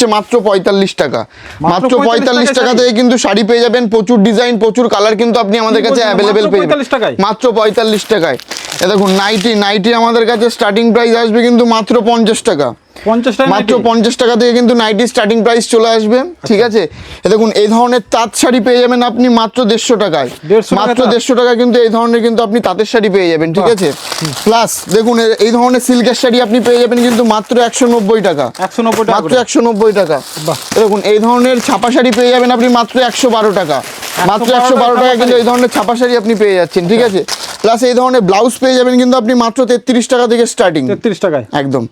হচ্ছে মাত্র পঁয়তাল্লিশ টাকা। মাত্র পঁয়তাল্লিশ টাকা থেকে কিন্তু শাড়ি পেয়ে যাবেন প্রচুর ডিজাইন প্রচুর কালার কিন্তু আপনি আমাদের কাছে অ্যাভেলেবেল পেয়ে যাবেন। মাত্র পঁয়তাল্লিশ টাকায়। এ দেখুন নাইটি নাইটি আমাদের কাছে স্টার্টিং প্রাইস আসবে কিন্তু মাত্র পঞ্চাশ টাকা। মাত্র পঞ্চাশ টাকা থেকে কিন্তু নাইটি স্টার্টিং প্রাইস চলে আসবে ঠিক আছে? এ দেখুন এই ধরনের তাঁত শাড়ি পেয়ে যাবেন আপনি মাত্র দেড়শো টাকায়। মাত্র দেড়শো টাকা কিন্তু এই ধরনের কিন্তু আপনি তাঁতের শাড়ি পেয়ে যাবেন ঠিক আছে? প্লাস দেখুন এই ধরনের সিল্কের শাড়ি আপনি পেয়ে যাবেন কিন্তু মাত্র একশো নব্বই টাকা। একশো নব্বই টাকা মাত্র একশো নব্বই টাকা। দেখুন এই ধরনের ছাপা শাড়ি পেয়ে যাবেন আপনি মাত্র একশো বারো টাকা। মাত্র একশো বারো টাকা টাকা কিন্তু এই ধরনের ছাপা শাড়ি আপনি পেয়ে যাচ্ছেন ঠিক আছে? প্লাস এই ধরনের ব্লাউজ পেয়ে যাবেন কিন্তু আপনি মাত্র তেত্রিশ টাকা থেকে স্টার্টিং তেত্রিশ টাকায়। একদম।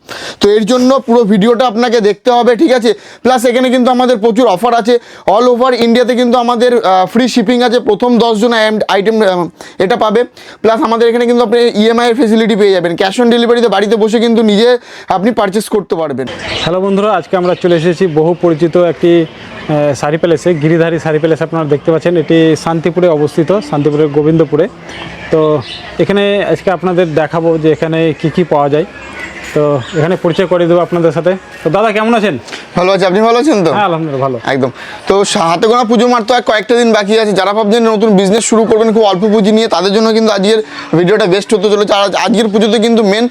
তো এর জন্য পুরো ভিডিওটা আপনাকে দেখতে হবে ঠিক আছে? প্লাস এখানে কিন্তু আমাদের প্রচুর অফার আছে। অল ওভার ইন্ডিয়াতে কিন্তু আমাদের ফ্রি শিপিং আছে। প্রথম দশজন আইটেম এটা পাবে। প্লাস আমাদের এখানে কিন্তু আপনি ইএমআই এর ফেসিলিটি পেয়ে যাবেন। ক্যাশ অন ডেলিভারিতে বাড়িতে বসে কিন্তু নিজে আপনি পারচেস করতে পারবেন। হ্যালো বন্ধুরা আজকে আমরা চলে এসেছি বহু পরিচিত একটি শাড়ি প্যালেসে গিরিধারী শাড়ি প্যালেস আপনারা দেখতে পাচ্ছেন। এটি শান্তিপুরে অবস্থিত শান্তিপুরের গোবিন্দপুরে। তো এখানে আজকে আপনাদের দেখাবো যে এখানে কি কি পাওয়া যায়। তো এখানে পরিচয় করে দেবো আপনাদের সাথে। তো দাদা কেমন আছেন? ভালো আছে। আপনি ভালো আছেন তো? হ্যাঁ আলহামদুলিল্লাহ ভালো। একদম। তো হাতে গোনা পুজো মারতে আর কয়েকটা দিন বাকি আছে। যারা ভাবছেন নতুন বিজনেস শুরু করবেন খুব অল্প পুঁজি নিয়ে তাদের জন্য কিন্তু আজকের ভিডিওটা বেস্ট হতে চলেছে। আর আজকের পুজোতে কিন্তু মেন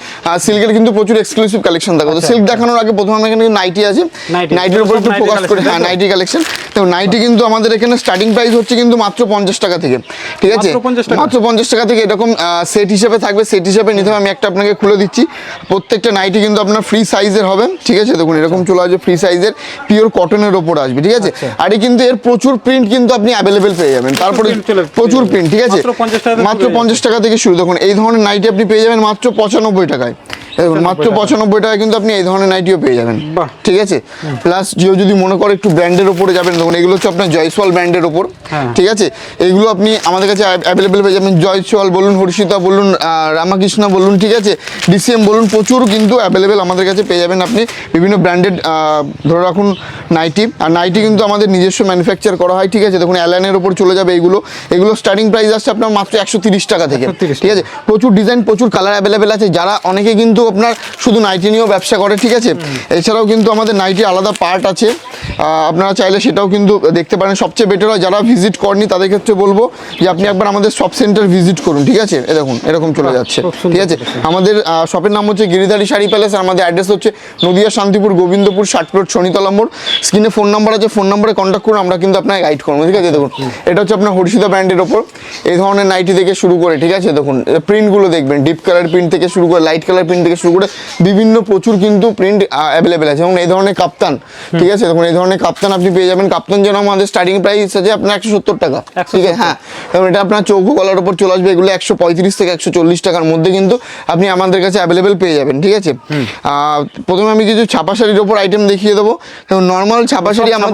সিল্কের কিন্তু প্রচুর এক্সক্লুসিভ কালেকশন থাকবে তো সিল্ক দেখানোর আগে প্রথমে আমাদের এখানে নাইটি আছে। নাইটি। নাইটির উপর একটু ফোকাস করে হ্যাঁ নাইটি কালেকশন তো নাইটি কিন্তু আমাদের এখানে স্টার্টিং প্রাইস হচ্ছে কিন্তু মাত্র পঞ্চাশ টাকা থেকে ঠিক আছে? মাত্র 50 টাকা? মাত্র পঞ্চাশ টাকা থেকে এরকম সেট হিসেবে থাকবে সেট হিসেবে নিতে আমি একটা আপনাকে খুলে দিচ্ছি। প্রত্যেকটা নাইটি কিন্তু আপনার ফ্রি সাইজের হবে ঠিক আছে? দেখুন এরকম চলে আসবে ফ্রি সাইজের পিওর কটনের ওপর আসবে ঠিক আছে? আচ্ছা। আর কিন্তু এর প্রচুর প্রিন্ট কিন্তু আপনি অ্যাভেলেবেল পেয়ে যাবেন তারপরে প্রচুর প্রিন্ট ঠিক আছে? মাত্র 50 টাকা থেকে মাত্র শুরু পঞ্চাশ টাকা থেকে শুরু দেখুন এই ধরনের নাইটি আপনি পেয়ে যাবেন মাত্র পঁচানব্বই টাকায়। দেখুন মাত্র পঁচানব্বই টাকায় কিন্তু আপনি এই ধরনের নাইটিও পেয়ে যাবেন। ঠিক আছে? প্লাস জিও যদি মনে করে একটু ব্র্যান্ডের ওপরে যাবেন দেখুন এগুলো হচ্ছে আপনার জয়সওয়াল ব্র্যান্ডের ওপর। হ্যাঁ। ঠিক আছে? এগুলো আপনি আমাদের কাছে অ্যাভেলেবেল পেয়ে যাবেন। জয়সওয়াল বলুন হর্ষিতা বলুন রামাকৃষ্ণ বলুন ঠিক আছে? ডিসিএম বলুন প্রচুর কিন্তু অ্যাভেলেবেল আমাদের কাছে পেয়ে যাবেন আপনি। বিভিন্ন ব্র্যান্ডেড ধরে রাখুন নাইটি। আর নাইটি কিন্তু আমাদের নিজস্ব ম্যানুফ্যাকচার করা হয় ঠিক আছে? দেখুন অ্যালানের ওপর চলে যাবে এগুলো। এগুলো স্টার্টিং প্রাইস আসছে আপনার মাত্র একশো তিরিশ টাকা থেকে। 130 ঠিক আছে? প্রচুর ডিজাইন প্রচুর কালার অ্যাভেলেবেল আছে। যারা অনেকে কিন্তু আপনার শুধু নাইটি নিয়েও ব্যবসা করে ঠিক আছে? এছাড়াও কিন্তু আমাদের নাইটি আলাদা পার্ট আছে। আপনারা চাইলে সেটাও কিন্তু দেখতে পারেন। সবচেয়ে বেটার হয় যারা ভিজিট করেনি তাদের ক্ষেত্রে বলব যে আপনি একবার আমাদের শপ সেন্টার ভিজিট করুন ঠিক আছে? এ দেখুন এরকম চলে যাচ্ছে ঠিক আছে? আমাদের শপের নাম হচ্ছে গিরিধারী শাড়ি প্যালেস আর আমাদের অ্যাড্রেস হচ্ছে নদিয়া শান্তিপুর গোবিন্দপুর ষাট প্লট শনিতলা মোড়। স্ক্রিনে ফোন নাম্বার আছে ফোন নাম্বারে কন্ট্যাক্ট করুন আমরা কিন্তু আপনাকে গাইড করব ঠিক আছে? দেখুন এটা হচ্ছে আপনার হরিষিতা ব্র্যান্ডের ওপর। এই ধরনের নাইটি থেকে শুরু করে ঠিক আছে? দেখুন প্রিন্টগুলো দেখবেন ডিপ কালার প্রিন্ট থেকে শুরু করে লাইট কালার প্রিন্ট থেকে শুরু করে বিভিন্ন প্রচুর কিন্তু প্রিন্ট অ্যাভেলেবেল আছে। এবং এই ধরনের কাপ্তান ঠিক আছে? এই ধরনের কাপ্তান আপনি পেয়ে যাবেন। কাপ্তান যেন আমাদের স্টার্টিং প্রাইস আছে আপনার একশো সত্তর টাকা ঠিক আছে? হ্যাঁ। এবং এটা আপনার চৌকো গলার উপর চলে আসবে। এগুলো একশো পঁয়ত্রিশ থেকে একশো চল্লিশ টাকার মধ্যে কিন্তু আপনি আমাদের কাছে অ্যাভেলেবেল পেয়ে যাবেন ঠিক আছে? প্রথমে আমি কিছু ছাপা শাড়ির ওপর আইটেম দেখিয়ে দেবো। এবং নর্মাল ছাপা শাড়ি ছাপা আমার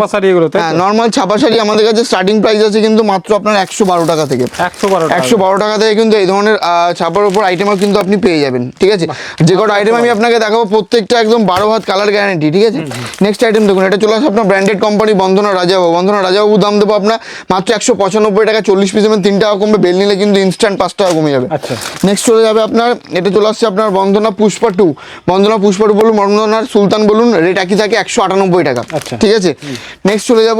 হ্যাঁ নর্মাল ছাপা শাড়ি আমাদের কাছে স্টার্টিং প্রাইস আছে কিন্তু মাত্র আপনার একশো বারো টাকা থেকে। একশো বারো একশো বারো টাকা থেকে কিন্তু এই ধরনের ছাপার উপর আইটেমও কিন্তু আপনি পেয়ে যাবেন ঠিক আছে? যে কটা আইটেম আমি আপনাকে দেখাবো প্রত্যেকটা একদম বারো হাত কালার গ্যারান্টি ঠিক আছে? নেক্সট আইটেম দেখুন এটা চলে আসে আপনার ব্র্যান্ডেড কোম্পানি বন্ধনা রাজাবাবু। বন্ধনা রাজাবাবু দাম দেবো আপনার মাত্র একশো পঁচানব্বই টাকা চল্লিশ পিস এবং তিন টাকা কমবে বেল নিলে কিন্তু ইনস্ট্যান্ট পাঁচ টাকা কমে যাবে। আচ্ছা। নেক্সট চলে যাবে আপনার এটা চলে আসছে আপনার বন্ধনা পুষ্পা টু বন্ধনা পুষ্পা টু বলুন বন্ধনার সুলতান বলুন রেট একই থাকে একশো আটানব্বই টাকা আচ্ছা। ঠিক আছে? নেক্সট চলে যাব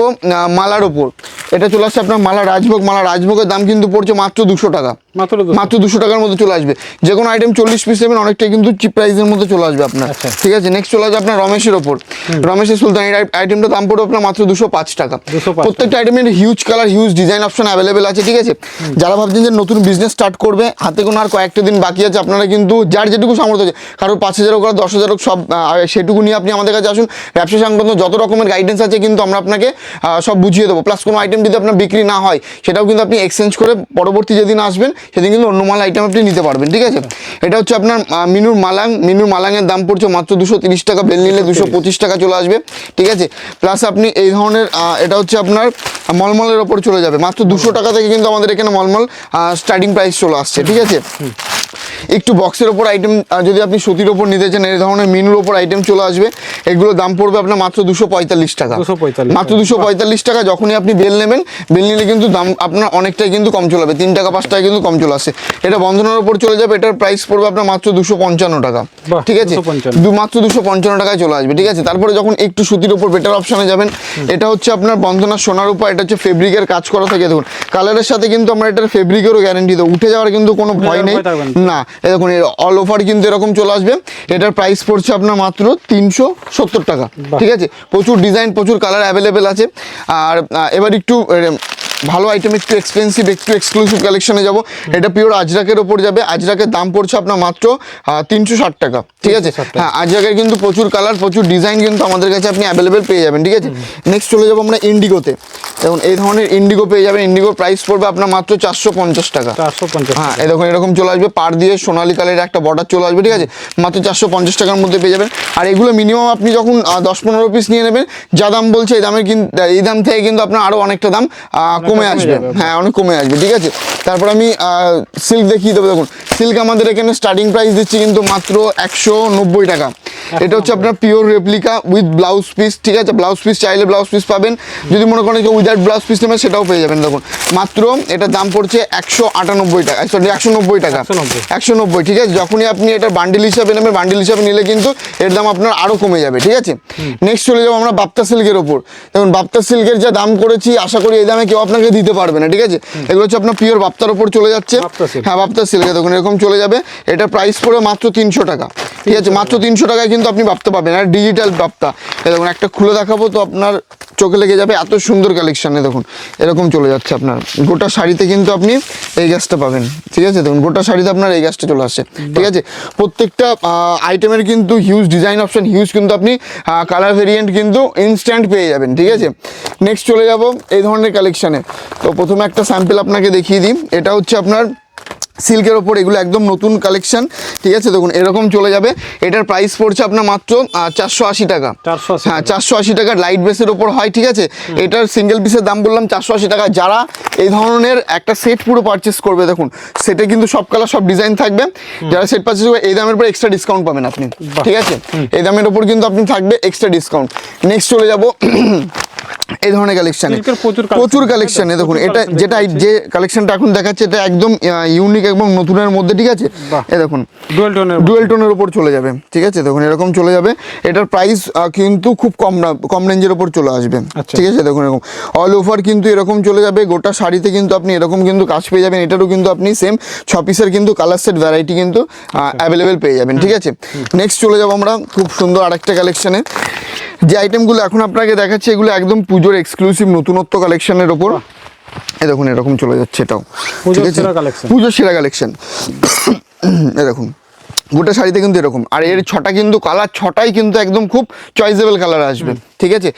মালার ওপর। এটা চলে আসছে আপনার মালা রাজভোগ মালা রাজভোগের দাম কিন্তু পড়ছে মাত্র দুশো টাকা। মাত্র দুশো। টাকার মধ্যে চলে আসবে। যে কোনো আইটেম চল্লিশ পিস নেবেন অনেকটাই কিন্তু চিপ প্রাইসের মধ্যে চলে আসবে আপনার। আচ্ছা। ঠিক আছে নেক্সট চলে আসবে আপনার রমেশের ওপর। রমেশের সুলতান এই আইটেমটা দাম পড়বে আপনার মাত্র দুশো পাঁচ টাকা। প্রত্যেকটা আইটেমের huge colour huge design option available আছে ঠিক আছে? যারা ভাবছেন যে নতুন বিজনেস স্টার্ট করবে হাতে কোনো আর কয়েকটা দিন বাকি আছে আপনারা কিন্তু যার যেটুকু সামর্থ্য আছে কারোর পাঁচ হাজার হোক দশ হাজার হোক সব সেটুকু নিয়ে আপনি আমাদের কাছে আসুন। ব্যবসা সংক্রান্ত যত রকমের গাইডেন্স আছে কিন্তু আমরা আপনাকে সব বুঝিয়ে দেবো। প্লাস কোনো আইটেম যদি আপনার বিক্রি না হয় সেটাও কিন্তু আপনি এক্সচেঞ্জ করে পরবর্তী যেদিন আসবেন সেদিন কিন্তু অন্য মালা আইটেম আপনি নিতে পারবেন ঠিক আছে? এটা হচ্ছে আপনার মিনুর মালাং মিনুর মালাংয়ের দাম পড়ছে মাত্র দুশো তিরিশ টাকা বেল নিলে দুশো পঁচিশ টাকা চলে আসবে ঠিক আছে? প্লাস আপনি এই ধরনের এটা হচ্ছে আপনার মলমলের ওপর চলে যাবে মাত্র দুশো টাকা থেকে কিন্তু আমাদের এখানে মলমল স্টার্টিং প্রাইস চলে আসছে ঠিক আছে? একটু বক্সের ওপর আইটেম যদি আপনি সুতির ওপর নিতে চান এই ধরনের মিনুর ওপর আইটেম চলে আসবে। এগুলোর দাম পড়বে আপনার মাত্র দুশো পঁয়তাল্লিশ টাকা। 245 মাত্র দুশো পঁয়তাল্লিশ টাকা যখনই আপনি বেল নেবেন বেল নিলে কিন্তু দাম আপনার অনেকটাই কিন্তু কম চলে যাবে তিন টাকা পাঁচ টাকা কিন্তু কম চলে আসে। এটা বন্ধনের ওপর চলে যাবে এটার প্রাইস পড়বে আপনার মাত্র দুশো পঞ্চান্ন টাকা। ঠিক আছে? মাত্র দুশো পঞ্চান্ন টাকায় চলে আসবে ঠিক আছে? তারপরে যখন একটু সুতির ওপর বেটার অপশানে যাবেন এটা হচ্ছে আপনার বন্ধনার সোনার উপর এটা হচ্ছে ফেব্রিকের কাজ করা থাকে। দেখুন কালারের সাথে কিন্তু আমরা এটার ফেব্রিকেরও গ্যারেন্টি দেবো। উঠে যাওয়ার কিন্তু কোনো ভয় নেই। না। এ দেখুন অল ওভার কিন্তু এরকম চলে আসবে। এটার প্রাইস পড়ছে আপনার মাত্র তিনশো সত্তর টাকা। ঠিক আছে? প্রচুর ডিজাইন প্রচুর কালার অ্যাভেলেবেল আছে। আর এবার একটু ভালো আইটেম একটু এক্সপেন্সিভ একটু এক্সক্লুসিভ কালেকশনে যাব। এটা পিওর আজরাকের ওপর যাবে। আজরাকের দাম পড়ছে আপনার মাত্র তিনশো ষাট টাকা ঠিক আছে? হ্যাঁ আজরাকের কিন্তু প্রচুর কালার প্রচুর ডিজাইন কিন্তু আমাদের কাছে আপনি অ্যাভেলেবেল পেয়ে যাবেন ঠিক আছে? নেক্সট চলে যাব আমরা ইন্ডিগোতে দেখুন এই ধরনের ইন্ডিগো পেয়ে যাবেন। ইন্ডিগোর প্রাইস পড়বে আপনার মাত্র চারশো পঞ্চাশ টাকা। চারশো পঞ্চাশ হ্যাঁ এই দেখুন এরকম চলে আসবে পার দিয়ে সোনালি কালের একটা বর্ডার চলে আসবে ঠিক আছে? মাত্র চারশো পঞ্চাশ টাকার মধ্যে পেয়ে যাবেন। আর এগুলো মিনিমাম আপনি যখন দশ পনেরো পিস নিয়ে নেবেন যা দাম বলছে এই দামের কিন্তু এই দাম থেকে কিন্তু আপনার আরও অনেকটা দাম কমে আসবে। হ্যাঁ অনেক কমে আসবে ঠিক আছে? তারপর আমি সিল্ক দেখিয়ে দেবো। দেখুন সিল্ক আমাদের এখানে স্টার্টিং প্রাইস দিচ্ছি কিন্তু মাত্র একশো নব্বই টাকা। এটা হচ্ছে আপনার pure replica with blouse piece ঠিক আছে? ব্লাউজ পিস চাইলে ব্লাউজ পিস পাবেন। যদি মনে করেন কেউ উইদাউট ব্লাউজ পিস নেবেন সেটাও পেয়ে যাবেন দেখুন। মাত্র এটার দাম পড়ছে একশো আটানব্বই টাকা সরি একশো নব্বই টাকা। 190 একশো নব্বই ঠিক আছে? যখনই আপনি এটা বান্ডিল হিসাবে নেবেন বান্ডিল হিসাবে নিলে কিন্তু এর দাম আপনার আরও কমে যাবে ঠিক আছে? নেক্সট চলে যাব আমরা বাপ্তা সিল্কের ওপর। দেখুন বাপ্তা সিল্কের যা দাম করেছি আশা করি এই দামে কেউ আপনাকে দিতে পারবে না ঠিক আছে? এগুলো হচ্ছে আপনার পিওর বাপ্তার ওপর চলে যাচ্ছে। হ্যাঁ বাপ্তার সিল্কে দেখুন এরকম চলে যাবে। এটা প্রাইস পড়ে মাত্র তিনশো টাকা। ঠিক আছে মাত্র তিনশো টাকায় কিন্তু আপনি বাপ্তা পাবেন আর ডিজিটাল বাপ্তা। দেখুন একটা খুলে দেখাবো তো আপনার চোখে লেগে যাবে এত সুন্দর কালেকশানে দেখুন এরকম চলে যাচ্ছে আপনার। গোটা শাড়িতে কিন্তু আপনি এই গ্যাসটা পাবেন ঠিক আছে? দেখুন গোটা শাড়িতে আপনার এই গ্যাসটা চলে আসছে ঠিক আছে? প্রত্যেকটা আইটেমের কিন্তু হিউজ ডিজাইন অপশন হিউজ কিন্তু আপনি কালার ভেরিয়েন্ট কিন্তু ইনস্ট্যান্ট পেয়ে যাবেন ঠিক আছে? নেক্সট চলে যাব এই ধরনের কালেকশানে তো প্রথমে একটা স্যাম্পেল আপনাকে দেখিয়ে দিই এটা হচ্ছে আপনার সিল্কের ওপর এগুলো একদম নতুন কালেকশন ঠিক আছে? দেখুন এরকম চলে যাবে। এটার প্রাইস পড়ছে আপনার মাত্র চারশো আশি টাকা। 480 হ্যাঁ চারশো আশি টাকা লাইট বেসের ওপর হয় ঠিক আছে? এটার সিঙ্গেল পিসের দাম বললাম চারশো আশি টাকা। যারা এই ধরনের একটা সেট পুরো পারচেস করবে দেখুন সেটে কিন্তু সব কালার সব ডিজাইন থাকবে। যারা সেট পারচেস করবে এই দামের উপর এক্সট্রা ডিসকাউন্ট পাবেন আপনি ঠিক আছে? এই দামের ওপর কিন্তু আপনি থাকবে এক্সট্রা ডিসকাউন্ট নেক্সট চলে যাব এই ধরনের কালেকশন প্রচুর কালেকশানে দেখুন এটা যেটা যে কালেকশনটা এখন দেখাচ্ছে এটা একদম ইউনিক এবং নতুনের মধ্যে ঠিক আছে। এই দেখুন ডুয়েল টোনের ডুয়েল টোনের উপর চলে যাবে ঠিক আছে? দেখুন এরকম চলে যাবে। এটার প্রাইস কিন্তু খুব কম কম রেঞ্জের উপর চলে আসবে আচ্ছা। ঠিক আছে? দেখুন এরকম। অল ওভার কিন্তু এরকম চলে যাবে গোটা শাড়িতে কিন্তু আপনি এরকম কিন্তু কাজ পেয়ে যাবেন এটারও কিন্তু আপনি সেম ছ পিসের কিন্তু কালার সেট ভ্যারাইটি কিন্তু অ্যাভেলেবেল পেয়ে যাবেন ঠিক আছে? নেক্সট চলে যাব আমরা খুব সুন্দর আরেকটা কালেকশনে যে আইটেমগুলো এখন আপনাকে দেখাচ্ছি এগুলো একদম পুজোর এক্সক্লুসিভ নতুনত্ব কালেকশনের ওপর। এ দেখুন এরকম চলে যাচ্ছে এটাও। পুজোর ঠিক আছে? সেরা পুজোর সেরা কালেকশন এ দেখুন গোটা শাড়িতে কিন্তু এরকম। আর এর ছটা কিন্তু কালার ছটাই কিন্তু একদম খুব চয়েসেবল কালার আসবে। ঠিক আছে?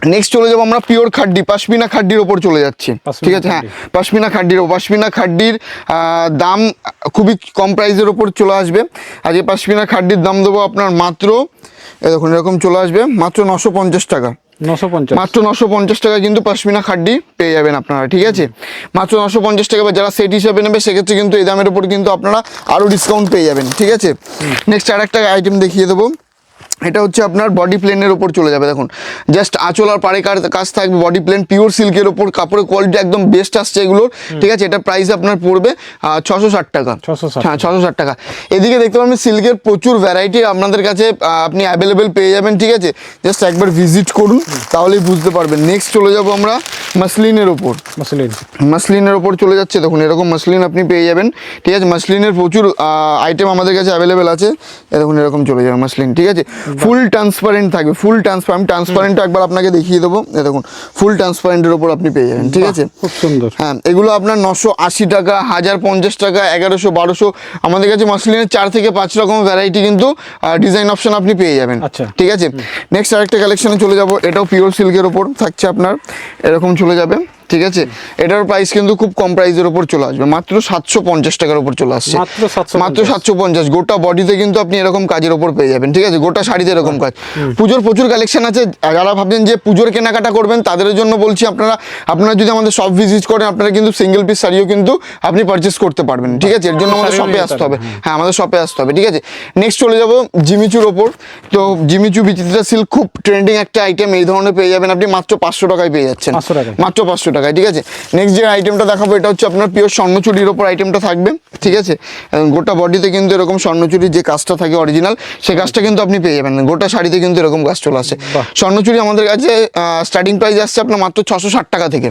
নেক্সট চলে যাব আমরা পিওর খাড্ডি পাশমিনা খাড্ডির ওপর চলে যাচ্ছি। ঠিক আছে? হ্যাঁ। পাশমিনা খাড্ডির ওপর পাশমিনা খাড্ডির দাম খুবই কম প্রাইসের ওপর চলে আসবে। আর এই পাশমিনা খাড্ডির দাম দেবো আপনার মাত্র দেখুন এরকম চলে আসবে মাত্র নশো পঞ্চাশ টাকা। নশো মাত্র নশো পঞ্চাশ টাকা কিন্তু পশমিনা খাড্ডি পেয়ে যাবেন আপনারা ঠিক আছে? মাত্র নশো পঞ্চাশ টাকা বা যারা সেট হিসাবে নেবে সেক্ষেত্রে কিন্তু এই দামের উপর কিন্তু আপনারা আরও ডিসকাউন্ট পেয়ে যাবেন ঠিক আছে? নেক্সট আর একটা আইটেম দেখিয়ে দেবো। এটা হচ্ছে আপনার বডি প্লেনের ওপর চলে যাবে দেখুন। জাস্ট আঁচল আর পাড়ে কাজ থাকবে বডি প্লেন পিওর সিল্কের ওপর কাপড়ের কোয়ালিটি একদম বেস্ট আসছে এগুলোর। ঠিক আছে এটা প্রাইস আপনার পড়বে ছশো ষাট টাকা। 660 হ্যাঁ ছশো ষাট টাকা। এদিকে দেখতে পাবেন সিল্কের প্রচুর ভ্যারাইটি আপনাদের কাছে আপনি অ্যাভেলেবেল পেয়ে যাবেন ঠিক আছে? জাস্ট একবার ভিজিট করুন তাহলেই বুঝতে পারবেন। নেক্সট চলে যাব আমরা মাসলিনের ওপর মাসলিন। মাসলিনের ওপর চলে যাচ্ছে দেখুন এরকম মাসলিন আপনি পেয়ে যাবেন ঠিক আছে? মাসলিনের প্রচুর আইটেম আমাদের কাছে অ্যাভেলেবেল আছে। দেখুন এরকম চলে যাবে মাসলিন ঠিক আছে? ফুল ট্রান্সপারেন্ট থাকবে ফুল ট্রান্সপারেন্ট ট্রান্সপারেন্টটা একবার আপনাকে দেখিয়ে দেবো। দেখুন ফুল ট্রান্সপারেন্টের ওপর আপনি পেয়ে যাবেন ঠিক আছে? খুব সুন্দর। হ্যাঁ এগুলো আপনার নশো আশি টাকা হাজার পঞ্চাশ টাকা এগারোশো বারোশো আমাদের কাছে মাসলিনের চার থেকে পাঁচ রকম ভ্যারাইটি কিন্তু ডিজাইন অপশন আপনি পেয়ে যাবেন আচ্ছা। ঠিক আছে? নেক্সট আরেকটা কালেকশনে চলে যাব এটাও পিওর সিল্কের ওপর থাকছে আপনার এরকম চলে যাবে। ঠিক আছে? এটার প্রাইস কিন্তু খুব কম প্রাইসের উপর চলে আসবে। মাত্র সাতশো পঞ্চাশ টাকার উপর চলে আসছে। মাত্র 750 মাত্র সাতশো পঞ্চাশ। গোটা বডিতে কিন্তু আপনি এরকম কাজের উপর পেয়ে যাবেন ঠিক আছে? গোটা শাড়িতে এরকম কাজ। পুজোর প্রচুর কালেকশন আছে। যারা ভাবছেন যে পুজোর কেনাকাটা করবেন তাদের জন্য বলছি আপনারা আপনারা যদি আমাদের শপ ভিজিট করেন আপনারা কিন্তু সিঙ্গেল পিস শাড়িও কিন্তু আপনি পারচেস করতে পারবেন ঠিক আছে? এর জন্য আমাদের শপে আসতে হবে। হ্যাঁ আমাদের শপে আসতে হবে ঠিক আছে? নেক্সট চলে যাব জিমিচুর ওপর। তো জিমিচু বিচিত্রা সিল্ক খুব ট্রেন্ডিং একটা আইটেম এই ধরনের পেয়ে যাবেন আপনি। মাত্র পাঁচশো টাকায় পেয়ে যাচ্ছেন। মাত্র পাঁচশো টাকায় ঠিক আছে? নেক্সট যে আইটেমটা দেখাবো এটা হচ্ছে আপনার পিওর স্বর্ণচুরির ওপর আইটেমটা থাকবে ঠিক আছে? গোটা বডিতে কিন্তু এরকম স্বর্ণচুরির যে কাজটা থাকে অরিজিনাল সেই কাজটা কিন্তু আপনি পেয়ে যাবেন। গোটা শাড়িতে কিন্তু এরকম কাজ চলে আসে। স্বর্ণচুরি আমাদের কাছে স্টার্টিং প্রাইস আসছে আপনার মাত্র ছশো ষাট টাকা থেকে।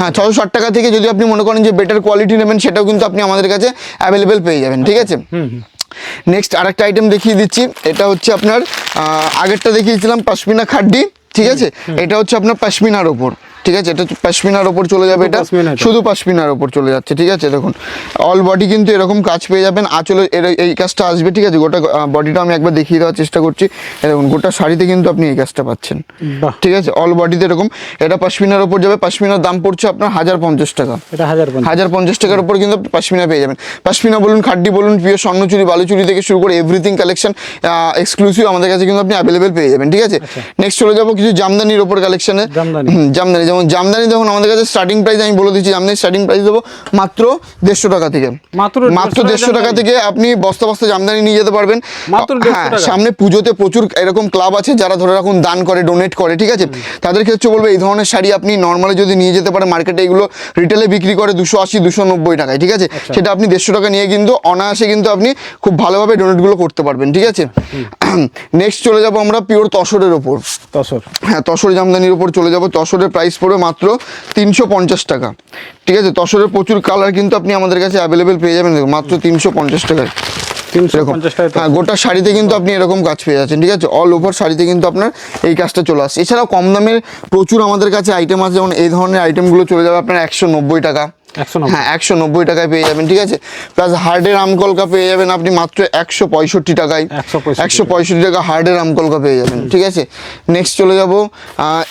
হ্যাঁ ছশো ষাট টাকা থেকে যদি আপনি মনে করেন যে বেটার কোয়ালিটি নেবেন সেটাও কিন্তু আপনি আমাদের কাছে অ্যাভেলেবেল পেয়ে যাবেন ঠিক আছে? নেক্সট আরেকটা আইটেম দেখিয়ে দিচ্ছি এটা হচ্ছে আপনার আগেরটা দেখিয়েছিলাম পাশমিনা খাড্ডি ঠিক আছে? এটা হচ্ছে আপনার পাশমিনার ওপর। ঠিক আছে? এটা পাশমিনার ওপর চলে যাবে এটা। শুধু পাশমিনার ওপর চলে যাচ্ছে ঠিক আছে? দেখুন অল বডি কিন্তু এরকম কাজ পেয়ে যাবেন। আঁচলে এর এই কাজটা আসবে ঠিক আছে? গোটা বডিটা আমি একবার দেখিয়ে দেওয়ার চেষ্টা করছি। দেখুন গোটা শাড়িতে কিন্তু আপনি এই কাজটা পাচ্ছেন। ঠিক আছে? অল বডিতে এরকম এটা পাশমিনার ওপর যাবে। পাশমিনার দাম পড়ছে আপনার হাজার পঞ্চাশ টাকা। হাজার পঞ্চাশ। টাকার উপর কিন্তু আপনি পাশমিনা পেয়ে যাবেন। পাশমিনা বলুন খাড্ডি বলুন প্রিয় স্বর্ণচুরি বালুচুরি থেকে শুরু করে এভরিথিং কালেকশন এক্সক্লুসিভ আমাদের কাছে কিন্তু আপনি অ্যাভেলেবেল পেয়ে যাবেন ঠিক আছে? নেক্সট চলে যাব কিছু জামদানির ওপর কালেকশনে জামদানি। জামদানি যেমন জামদানি দেখুন আমাদের কাছে স্টার্টিং প্রাইস আমি বলে দিচ্ছি জামদানি স্টার্টিং প্রাইস দেবো মাত্র দেড়শো টাকা থেকে। মাত্র মাত্র দেড়শো টাকা থেকে আপনি বস্তা বস্তা জামদানি নিয়ে যেতে পারবেন। হ্যাঁ সামনে পুজোতে প্রচুর এরকম ক্লাব আছে যারা ধরে রাখুন দান করে ডোনেট করে ঠিক আছে? তাদের ক্ষেত্রে বলব এই ধরনের শাড়ি আপনি নর্মালি যদি নিয়ে যেতে পারেন মার্কেটে এগুলো রিটেলে বিক্রি করে দুশো আশি দুশো নব্বই টাকায় ঠিক আছে? সেটা আপনি দেড়শো টাকা নিয়ে কিন্তু অনায়াসে কিন্তু আপনি খুব ভালোভাবে ডোনেটগুলো করতে পারবেন ঠিক আছে? নেক্সট চলে যাব আমরা পিওর তসরের ওপর। তসর। হ্যাঁ তসর জামদানির উপর চলে যাব। তসরের প্রাইস পড়বে মাত্র তিনশো পঞ্চাশ টাকা। ঠিক আছে? তসরের প্রচুর কালার কিন্তু আপনি আমাদের কাছে অ্যাভেলেবেল পেয়ে যাবেন। মাত্র তিনশো পঞ্চাশ টাকায়। তিনশো এরকম। পঞ্চাশ টাকা হ্যাঁ গোটা শাড়িতে কিন্তু আপনি এরকম কাজ পেয়ে যাচ্ছেন। ঠিক আছে? অল ওভার শাড়িতে কিন্তু আপনার এই কাজটা চলে আসছে। এছাড়াও কম দামের প্রচুর আমাদের কাছে আইটেম আছে। যেমন এই ধরনের আইটেমগুলো চলে যাবে আপনার একশো নব্বই টাকা। হ্যাঁ একশো নব্বই টাকায় পেয়ে যাবেন ঠিক আছে? প্লাস হার্ডের আমকলকা পেয়ে যাবেন আপনি মাত্র একশো পঁয়ষট্টি টাকায়। 165 একশো পঁয়ষট্টি টাকা হার্ডের আমকলকা পেয়ে যাবেন ঠিক আছে? নেক্সট চলে যাব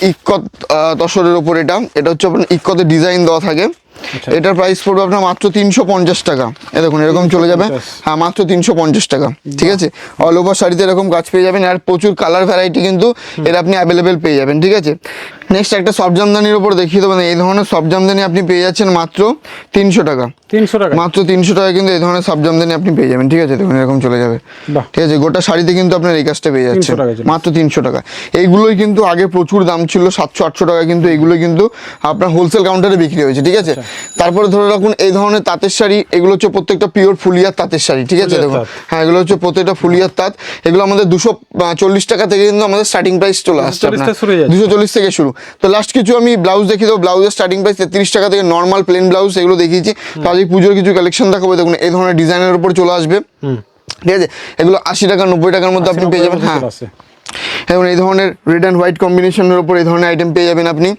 ইক্কত আহ, তসরের ওপর এটা। এটা হচ্ছে আপনার ইক্কতের ডিজাইন দেওয়া থাকে। আচ্ছা। এটার প্রাইস পড়বে আপনার মাত্র তিনশো পঞ্চাশ টাকা। এ দেখুন এরকম চলে যাবে। হ্যাঁ মাত্র তিনশো পঞ্চাশ টাকা ঠিক আছে? অল ওভার শাড়িতে এরকম কাজ পেয়ে যাবেন আর প্রচুর কালার ভ্যারাইটি কিন্তু এটা আপনি অ্যাভেলেবেল পেয়ে যাবেন ঠিক আছে? নেক্সট একটা সব জামদানির উপর দেখিয়ে দেবেন এই ধরনের সব জামদানি আপনি পেয়ে যাচ্ছেন মাত্র তিনশো টাকা। তিনশো টাকা। মাত্র তিনশো টাকা কিন্তু এই ধরনের সব জামদানি আপনি পেয়ে যাবেন। ঠিক আছে? দেখুন এরকম চলে যাবে। ঠিক আছে? গোটা শাড়িতে কিন্তু আপনার এই কাজটা পেয়ে যাচ্ছে 300 টাকায় চলে। মাত্র তিনশো টাকা। এইগুলোই কিন্তু আগে প্রচুর দাম ছিল সাতশো আটশো টাকা কিন্তু এইগুলো কিন্তু আপনার হোলসেল কাউন্টারে বিক্রি হয়েছে। ঠিক আছে? আচ্ছা। তারপরে ধরে রাখুন এই ধরনের তাঁতের শাড়ি এগুলো হচ্ছে প্রত্যেকটা পিওর ফুলিয়ার তাঁতের শাড়ি। ঠিক আছে? দেখুন। হ্যাঁ এগুলো হচ্ছে প্রত্যেকটা ফুলিয়ার তাঁত। এগুলো আমাদের দুশো চল্লিশ টাকা থেকে কিন্তু আমাদের স্টার্টিং প্রাইস চলে আসছে 240 থেকে শুরু যাচ্ছে। দুশো চল্লিশ থেকে শুরু। তো লাস্ট কিছু আমি ব্লাউজ দেখিয়ে দেবো। ব্লাউজের স্টার্টিং প্রাইস তেত্রিশ টাকা থেকে নর্মাল প্লেন ব্লাউজ এগুলো দেখিয়েছি। তাহলে পুজোর কিছু কালেকশন দেখাবো। দেখুন এই ধরনের ডিজাইনের উপর চলে আসবে। ঠিক আছে? এগুলো আশি টাকা নব্বই টাকার মধ্যে আপনি পেয়ে যাবেন। হ্যাঁ। এবং এই ধরনের রেড অ্যান্ড হোয়াইট কম্বিনেশনের উপর এই ধরনের আইটেম পেয়ে যাবেন আপনি।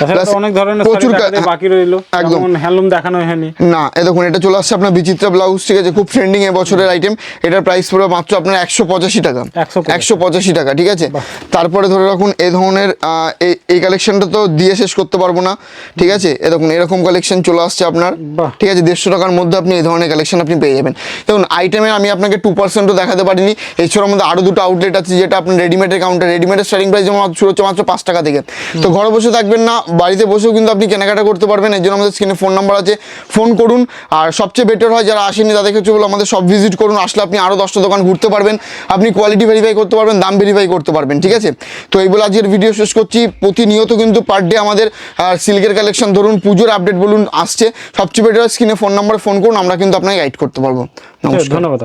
অনেক ধরনের প্রচুর প্রচুর বাকি রইল। একদম। একদম হ্যান্ডলুম দেখানো হয়নি। না এ দেখুন এটা চলে আসছে আপনার বিচিত্রা ব্লাউজ ঠিক আছে খুব ট্রেন্ডিং এ বছরের আইটেম এটার প্রাইস পড়বে মাত্র আপনার একশো পঁচাশি টাকা। 185 একশো পঁচাশি টাকা ঠিক আছে? তারপরে ধরে রাখুন এ ধরনের এই- কালেকশনটা তো দিয়ে শেষ করতে পারব না ঠিক আছে? এ দেখুন এরকম কালেকশন চলে আসছে আপনার। ঠিক আছে? দেড়শো টাকার মধ্যে আপনি এই ধরনের কালেকশন আপনি পেয়ে যাবেন। দেখুন আইটেমে আমি আপনাকে টু পার্সেন্টও দেখাতে পারিনি। এছাড়ার মধ্যে আরও দুটো আউটলেট আছে যেটা আপনার রেডিমেডের কাউন্টার রেডিমেডের স্টার্টিং প্রাইস যেমন শুরু হচ্ছে মাত্র পাঁচ টাকা থেকে। তো ঘরে বসে থাকবেন না বাড়িতে বসেও কিন্তু আপনি কেনাকাটা করতে পারবেন। এর জন্য আমাদের স্ক্রিনে ফোন নাম্বার আছে। ফোন করুন। আর সবচেয়ে বেটার হয় যারা আসেনি তাদেরকে ক্ষেত্রে বলো আমাদের সব ভিজিট করুন। আসলে আপনি আরও দশটা দোকান ঘুরতে পারবেন। আপনি কোয়ালিটি ভেরিফাই করতে পারবেন দাম ভেরিফাই করতে পারবেন ঠিক আছে? তো এই বলে আজকের ভিডিও শেষ করছি। প্রতিনিয়ত কিন্তু পার ডে আমাদের সিল্কের কালেকশন ধরুন পুজোর আপডেট বলুন আসছে। সবচেয়ে বেটার স্ক্রিনে ফোন নাম্বারে ফোন করুন আমরা কিন্তু আপনাকে গাইড করতে পারব। নমস্কার। ধন্যবাদ।